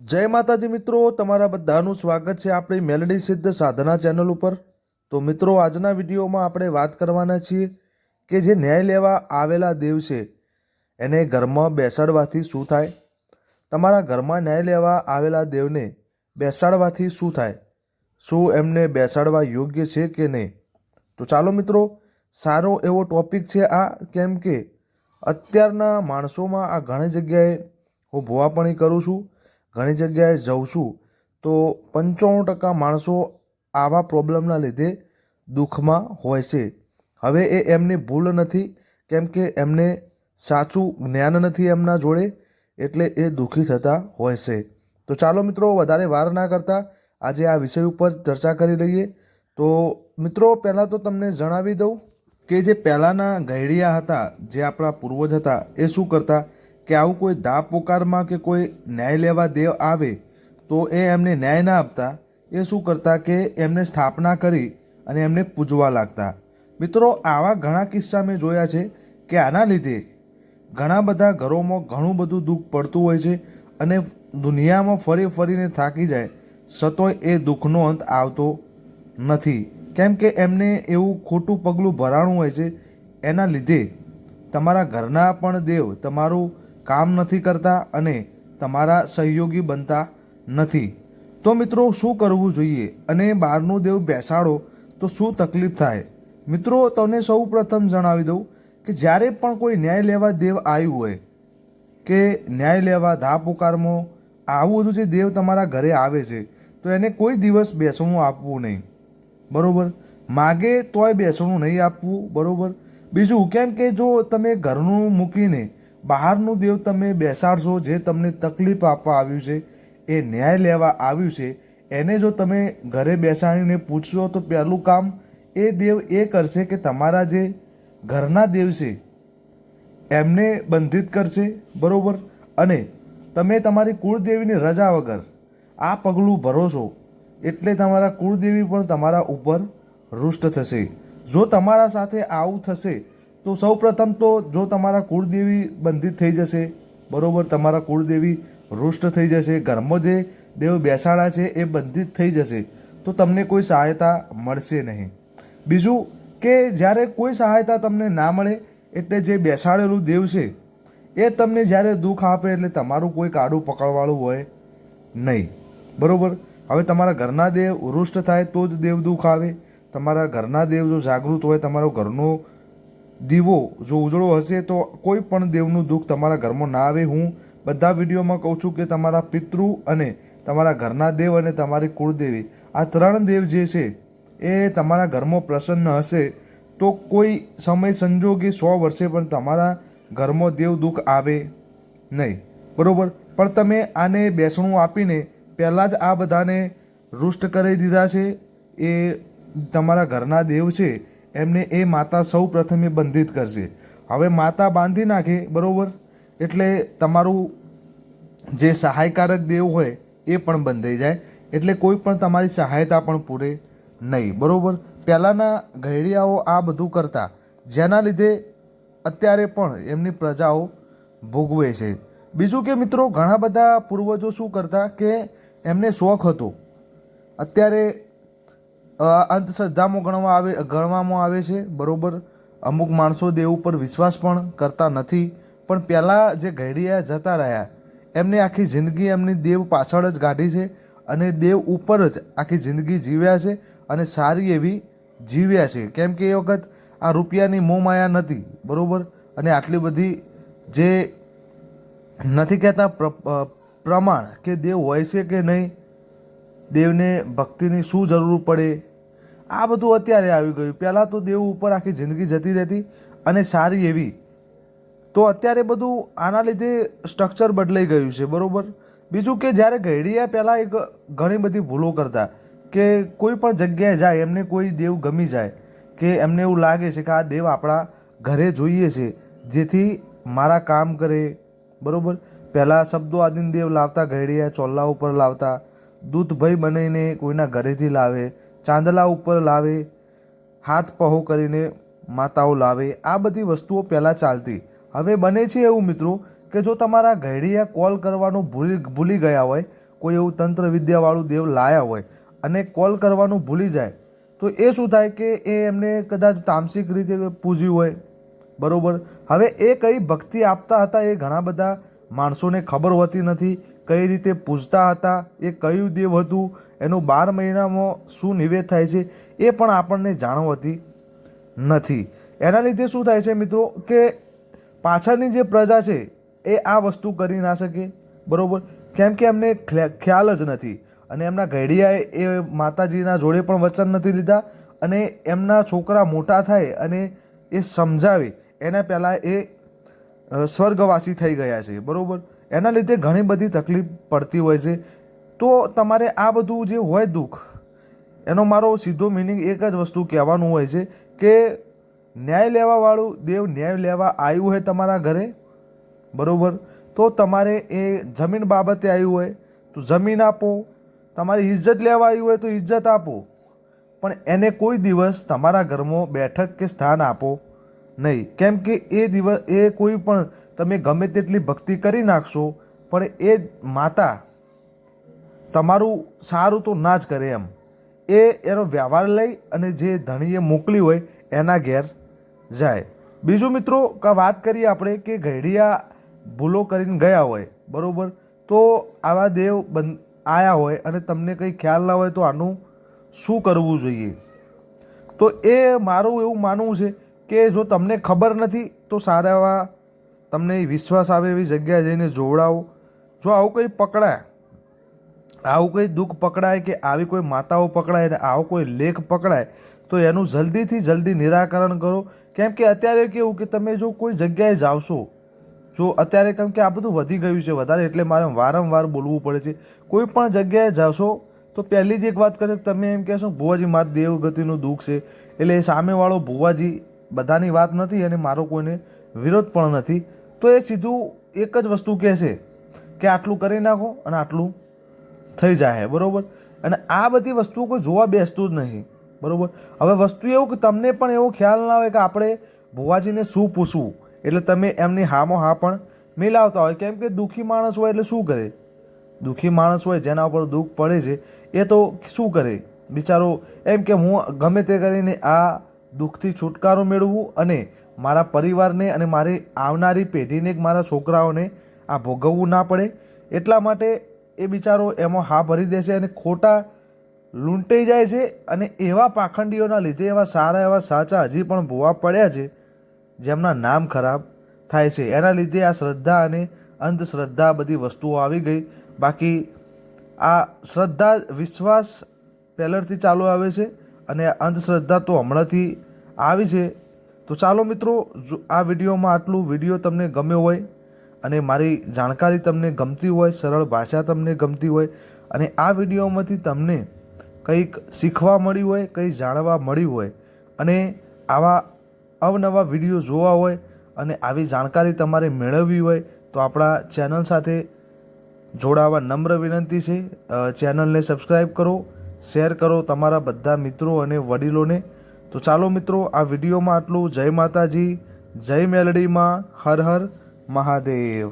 જય માતાજી મિત્રો, તમારા બધાનું સ્વાગત છે આપણી મેલડી સિદ્ધ સાધના ચેનલ ઉપર. તો મિત્રો, આજના વિડીયોમાં આપણે વાત કરવાના છીએ કે જે ન્યાય લેવા આવેલા દેવ છે એને ઘરમાં બેસાડવાથી શું થાય? તમારા ઘરમાં ન્યાય લેવા આવેલા દેવને બેસાડવાથી શું થાય? શું એમને બેસાડવા યોગ્ય છે કે નહીં? તો ચાલો મિત્રો, સારો એવો ટોપિક છે આ, કેમ કે અત્યારના માણસોમાં આ ઘણી જગ્યાએ હું ભોવાપણી કરું છું. ઘણી જગ્યાએ જઉં છું, તો પંચાણું ટકા માણસો આવા પ્રોબ્લેમના લીધે દુઃખમાં હોય છે. હવે એ એમની ભૂલ નથી, કેમ કે એમને સાચું જ્ઞાન નથી એમના જોડે, એટલે એ દુઃખી થતા હોય છે. તો ચાલો મિત્રો, વધારે વાર ના કરતા આજે આ વિષય ઉપર ચર્ચા કરી લઈએ. તો મિત્રો, પહેલાં તો તમને જણાવી દઉં કે જે પહેલાંના ગૈડિયા હતા, જે આપણા પૂર્વજ હતા, એ શું કરતા? કે આવું કોઈ દા પોકારમાં કે કોઈ ન્યાય લેવા દેવ આવે, તો એ એમને ન્યાય ના આપતા. એ શું કરતા કે એમને સ્થાપના કરી અને એમને પૂજવા લાગતા. મિત્રો, આવા ઘણા કિસ્સા મેં જોયા છે કે આના લીધે ઘણા બધા ઘરોમાં ઘણું બધું દુઃખ પડતું હોય છે અને દુનિયામાં ફરી ફરીને થાકી જાય છતોય એ દુઃખનો અંત આવતો નથી. કેમ કે એમને એવું ખોટું પગલું ભરાણું હોય છે, એના લીધે તમારા ઘરના પણ દેવ, તમારું કામ નથી કરતા અને તમારા સહયોગી બનતા નથી. તો મિત્રો, શું કરવું જોઈએ અને બહારનું દેવ બેસાડો તો શું તકલીફ થાય? મિત્રો તમને સૌ પ્રથમ જણાવી દઉં કે જ્યારે પણ કોઈ ન્યાય લેવા દેવ આવ્યું હોય કે ન્યાય લેવા ધા પુકારમો, આવું બધું જે દેવ તમારા ઘરે આવે છે, તો એને કોઈ દિવસ બેસણું આપવું નહીં. બરાબર? માગે તોય બેસણું નહીં આપવું, બરાબર? બીજું, કેમ કે જો તમે ઘરનું મૂકીને બહારનું દેવ તમે બેસાડશો, જે તમને તકલીફ આપવા આવ્યું છે, એ ન્યાય લેવા આવ્યું છે, એને જો તમે ઘરે બેસાડીને પૂછશો તો પહેલું કામ એ દેવ એ કરશે કે તમારા જે ઘરના દેવ છે, એમને બંધિત કરશે, બરાબર? અને તમે તમારી કુળદેવીની રજા વગર આ પગલું ભરો છો, એટલે તમારા કુળદેવી પણ તમારા ઉપર રુષ્ટ થશે. જો તમારા સાથે આવું થશે તો સૌ પ્રથમ તો જો તમારા કુળદેવી બંધિત થઈ જશે, બરાબર, તમારા કુળદેવી રુષ્ટ થઈ જશે, ઘરમાં જે દેવ બેસાડા છે એ બંધિત થઈ જશે, તો તમને કોઈ સહાયતા મળશે નહીં. બીજું કે જ્યારે કોઈ સહાયતા તમને ના મળે, એટલે જે બેસાડેલું દેવ છે, એ તમને જ્યારે દુઃખ આપે એટલે તમારું કોઈ કાડું પકડવાળું હોય નહીં. બરાબર? હવે તમારા ઘરના દેવ રુષ્ટ થાય તો જ દેવ દુઃખ આવે. તમારા ઘરના દેવ જો જાગૃત હોય, તમારો ઘરનો દીવો જો ઉજળો હશે તો કોઈ પણ દેવનું દુઃખ તમારા ઘરમાં ના આવે. હું બધા વિડીયોમાં કહું છું કે તમારા પિતૃ અને તમારા ઘરના દેવ અને તમારી કુળદેવી, આ ત્રણ દેવ જે છે, એ તમારા ઘરમાં પ્રસન્ન હશે. તો કોઈ સમય સંજોગે સો વર્ષે પણ તમારા ઘરમાં દેવ દુઃખ આવે નહીં. બરાબર? પણ તમે આને બેસણું આપીને પહેલાં જ આ બધાને રૂષ્ટ કરી દીધા છે. એ તમારા ઘરના દેવ છે. એમને એ માતા સૌ પ્રથમે બંધિત કરશે. હવે માતા બાંધી નાખે, બરાબર? એટલે તમારું જે સહાયકારક દેવ હોય, એ પણ બંધાઈ જાય. એટલે કોઈ પણ તમારી સહાયતા પણ પૂરે નહીં, બરાબર? પહેલાંના ઘડિયાઓ આ બધું કરતા. જેના લીધે અત્યારે પણ એમની પ્રજાઓ ભોગવે છે. બીજું કે મિત્રો, ઘણા બધા પૂર્વજો શું કરતા કે એમને શોખ હતો. અત્યારે અંધશ્રદ્ધામાં ગણવા આવે, ગણવામાં આવે છે, બરાબર? અમુક માણસો દેવ ઉપર વિશ્વાસ પણ કરતા નથી. પણ પહેલાં જે ઘડિયા જતા રહ્યા, એમને આખી જિંદગી એમની દેવ પાછળ જ કાઢી છે અને દેવ ઉપર જ આખી જિંદગી જીવ્યા છે અને સારી એવી જીવ્યા છે. કેમ કે એ વખત આ રૂપિયાની મોમાયા નથી બરાબર? અને આટલી બધી જે નથી કહેતા પ્ર- પ્રમાણ કે દેવ હોય છે કે નહીં દેવને ભક્તિની શું જરૂર પડે? આ બધું અત્યારે આવી ગયું. પહેલાં તો દેવ ઉપર આખી જિંદગી જતી રહેતી અને સારી એવી. તો અત્યારે બધું આના લીધે સ્ટ્રક્ચર બદલાઈ ગયું છે, બરાબર? બીજું કે જ્યારે ઘડિયા પહેલાં એક ઘણી બધી ભૂલો કરતા કે કોઈ પણ જગ્યાએ જાય, એમને કોઈ દેવ ગમી જાય કે એમને એવું લાગે છે કે આ દેવ આપણા ઘરે જોઈએ છે, જેથી મારા કામ કરે, બરાબર? પહેલાં શબ્દો આદિન દેવ લાવતા, ઘડિયા ચોલ્લા ઉપર લાવતા દૂધભાઈ બનાવીને કોઈના ઘરેથી લાવે, ચાંદલા ઉપર લાવે, હાથ પહો કરીને માતાઓ લાવે, આ બધી વસ્તુઓ પહેલાં ચાલતી. હવે બને છે એવું મિત્રો કે જો તમારા ઘડિયા કોલ કરવાનું ભૂલી ભૂલી ગયા હોય, કોઈ એવું તંત્ર વિદ્યાવાળું દેવ લાયા હોય અને કોલ કરવાનું ભૂલી જાય, તો એ શું થાય કે એ એમને કદાચ તામસિક રીતે પૂજ્યું હોય. બરાબર? હવે એ કઈ ભક્તિ આપતા હતા એ ઘણા બધા માણસોને ખબર હોતી નથી કઈ રીતે પૂજતા હતા, એ કયું દેવ હતું, એનું બાર મહિનામાં શું નિવેદ થાય છે, એ પણ આપણને જાણ હોતી નથી. એના લીધે શું થાય છે મિત્રો કે પાછળની જે પ્રજા છે, એ આ વસ્તુ કરી ના શકે. બરાબર? કેમ કે એમને ખ્યાલ જ નથી. અને એમના ઘડિયાએ એ માતાજીના જોડે પણ વચન નથી લીધા અને એમના છોકરા મોટા થાય અને એ સમજાવે. એના પહેલાં એ સ્વર્ગવાસી થઈ ગયા છે, બરાબર? એના લીધે ઘણી બધી તકલીફ પડતી હોય છે. તો તમારે આ બધું જે હોય દુઃખ, એનો મારો સીધો મિનિંગ એક જ વસ્તુ કહેવાનું હોય છે કે ન્યાય લેવાવાળું દેવ ન્યાય લેવા આવ્યું હોય તમારા ઘરે, બરાબર? તો તમારે એ જમીન બાબતે આવ્યું હોય, તો જમીન આપો. તમારી ઇજ્જત લેવા આવ્યું હોય તો ઇજ્જત આપો. પણ એને કોઈ દિવસ તમારા ઘરમાં બેઠક કે સ્થાન આપો. નહીં. કેમ કે એ દિવસ, એ કોઈ પણ તમે ગમે તેટલી ભક્તિ કરી નાખશો, પણ એ માતા તમારું સારું તો ના જ કરે એમ. એ એનો વ્યવહાર લઈ અને જે ધણીએ મોકલી હોય એના ઘેર જાય. બીજું મિત્રો વાત કરીએ આપણે કે ઘડિયા ભૂલો કરીને ગયા હોય, બરાબર? તો આવા દેવ બન આવ્યા હોય અને તમને કંઈ ખ્યાલ ના હોય તો આનું શું કરવું જોઈએ? તો એ મારું એવું માનવું છે કે જો તમને ખબર નથી, તો સારા એવા તમને વિશ્વાસ આવે એવી જગ્યાએ જઈને જોવડાવો. જો આવું કંઈ પકડાય, આવું કોઈ દુઃખ પકડાય કે આવી કોઈ માતાઓ પકડાય ને આવો કોઈ લેખ પકડાય, તો એનું જલ્દીથી જલ્દી નિરાકરણ કરો. કેમ કે અત્યારે કેવું કે તમે જો કોઈ જગ્યાએ જાવશો જો અત્યારે કેમ કે આ બધું વધી ગયું છે, વધારે એટલે મારે વારંવાર બોલવું પડે છે. કોઈ પણ જગ્યાએ જાશો, તો પહેલી જ એક વાત કરે તમે એમ કહેશો, ભુવાજી, મારા દેવગતિનું દુઃખ છે. એટલે એ સામેવાળો ભુવાજી બધાની વાત નથી અને મારો કોઈને વિરોધ પણ નથી, તો એ સીધું એક જ વસ્તુ કહેશે કે આટલું કરી નાખો અને આટલું થઈ જાય બરાબર? અને આ બધી વસ્તુઓ કોઈ જોવા બેસતું જ નહીં, બરાબર? હવે વસ્તુ એવું કે તમને પણ એવો ખ્યાલ ના હોય કે આપણે ભુવાજીને શું પૂછવું? એટલે તમે એમની હામો હા પણ મિલાવતા હોય. કેમ કે દુઃખી માણસ હોય એટલે શું કરે? દુઃખી માણસ હોય જેના ઉપર દુઃખ પડે છે, એ તો શું કરે? બિચારો એમ કે હું ગમે તે કરીને આ દુઃખથી છુટકારો મેળવવું અને મારા પરિવારને અને મારી આવનારી પેઢીને મારા છોકરાઓને આ ભોગવવું ના પડે. એટલા માટે એ બિચારો એમાં હા ભરી દે છે અને ખોટા લૂંટાઈ જાય છે અને એવા પાખંડીઓના લીધે એવા સારા એવા સાચા હજી પણ ભૂવા પડ્યા છે, જેમના નામ ખરાબ થાય છે. એના લીધે આ શ્રદ્ધા અને અંધશ્રદ્ધા બધી વસ્તુઓ આવી ગઈ. બાકી આ શ્રદ્ધા વિશ્વાસ પહેલાંથી ચાલુ આવે છે અને અંધશ્રદ્ધા તો હમણાંથી આવી છે. તો ચાલો મિત્રો, જો આ વિડીયોમાં આટલું વીડિયો તમને ગમ્યો હોય અને મારી જાણકારી તમને ગમતી હોય, સરળ ભાષા તમને ગમતી હોય અને આ વિડીયોમાંથી તમને કંઈક શીખવા મળ્યું હોય, કંઈ જાણવા મળ્યું હોય અને આવા અવનવા વીડિયો જોવા હોય અને આવી જાણકારી તમારે મેળવવી હોય, તો આપણા ચેનલ સાથે જોડાવા નમ્ર વિનંતી છે. ચેનલને સબસ્ક્રાઈબ કરો, શેર કરો તમારા બધા મિત્રો અને વડીલોને. તો ચાલો મિત્રો આ વિડીયોમાં આટલું. જય માતાજી જય મેલડીમાં હર હર મહાદેવ.